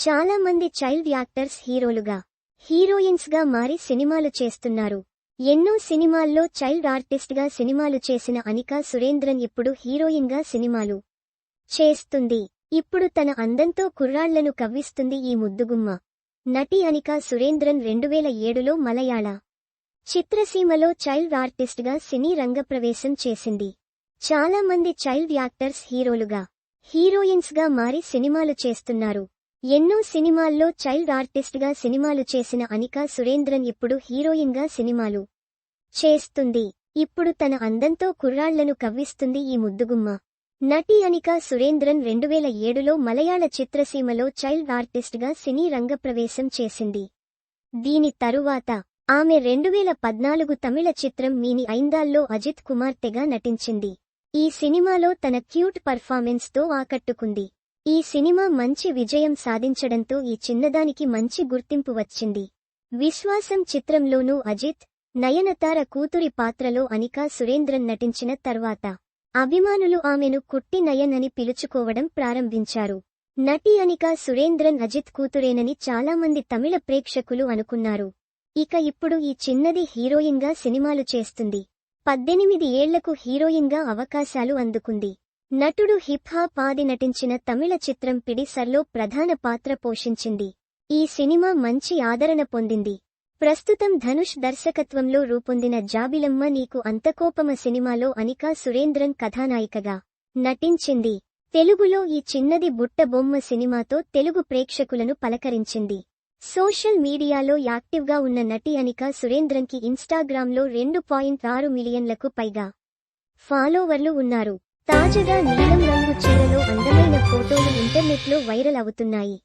చాలా మంది child actors హీరోలుగా హీరోయిన్స్గా మారి సినిమాలు చేస్తున్నారు. ఎన్నో సినిమాల్లో చైల్డ్ ఆర్టిస్ట్గా సినిమాలు చేసిన అనికా సురేంద్రన్ ఇప్పుడు హీరోయిన్గా సినిమాలు చేస్తుంది. ఇప్పుడు తన అందంతో కుర్రాళ్ళను కవ్విస్తుంది ఈ ముద్దుగుమ్మ. నటి అనికా సురేంద్రన్ రెండువేల ఏడులో మలయాళ చిత్రసీమలో చైల్డ్ ఆర్టిస్ట్గా సినీ రంగప్రవేశం చేసింది. చాలా మంది చైల్డ్ యాక్టర్స్ హీరోలుగా హీరోయిన్స్గా మారి సినిమాలు చేస్తున్నారు. ఎన్నో సినిమాల్లో చైల్డ్ ఆర్టిస్ట్గా సినిమాలు చేసిన అనికా సురేంద్రన్ ఇప్పుడు హీరోయిన్గా సినిమాలు చేస్తుంది. ఇప్పుడు తన అందంతో కుర్రాళ్ళను కవ్విస్తుంది ఈ ముద్దుగుమ్మ. నటి అనికా సురేంద్రన్ రెండువేల ఏడులో మలయాళ చిత్రసీమలో చైల్డ్ ఆర్టిస్ట్గా సినీ రంగప్రవేశం చేసింది. దీని తరువాత ఆమె రెండువేల పద్నాలుగు తమిళ చిత్రం మీని ఐందాల్లో అజిత్ కుమార్తెగా నటించింది. ఈ సినిమాలో తన క్యూట్ పర్ఫార్మెన్స్తో ఆకట్టుకుంది. ఈ సినిమా మంచి విజయం సాధించడంతో ఈ చిన్నదానికి మంచి గుర్తింపు వచ్చింది. విశ్వాసం చిత్రంలోనూ అజిత్ నయనతార కూతురి పాత్రలో అనికా సురేంద్రన్ నటించిన తర్వాత అభిమానులు ఆమెను కుట్టి నయన్ అని పిలుచుకోవడం ప్రారంభించారు. నటి అనికా సురేంద్రన్ అజిత్ కూతురేనని చాలామంది తమిళ ప్రేక్షకులు అనుకున్నారు. ఇక ఇప్పుడు ఈ చిన్నది హీరోయిన్గా సినిమాలు చేస్తుంది. పద్దెనిమిది ఏళ్ళకు హీరోయిన్గా అవకాశాలు అందుకుంది. నటుడు హిప్ హాప్ ఆది నటించిన తమిళ చిత్రం పిడిసర్లో ప్రధాన పాత్ర పోషించింది. ఈ సినిమా మంచి ఆదరణ పొందింది. ప్రస్తుతం ధనుష్ దర్శకత్వంలో రూపొందిన జాబిలమ్మ నీకు అంతకోపమ సినిమాలో అనికా సురేంద్రన్ కథానాయికగా నటించింది. తెలుగులో ఈ చిన్నది బుట్ట బొమ్మ సినిమాతో తెలుగు ప్రేక్షకులను పలకరించింది. సోషల్ మీడియాలో యాక్టివ్గా ఉన్న నటి అనికా సురేంద్రన్కి ఇన్స్టాగ్రామ్లో రెండు పాయింట్ ఆరు మిలియన్లకు పైగా ఫాలోవర్లు ఉన్నారు. తాజాగా నీలం రంగు చీరలో అందమైన ఫోటోలు ఇంటర్నెట్లో వైరల్ అవుతున్నాయి.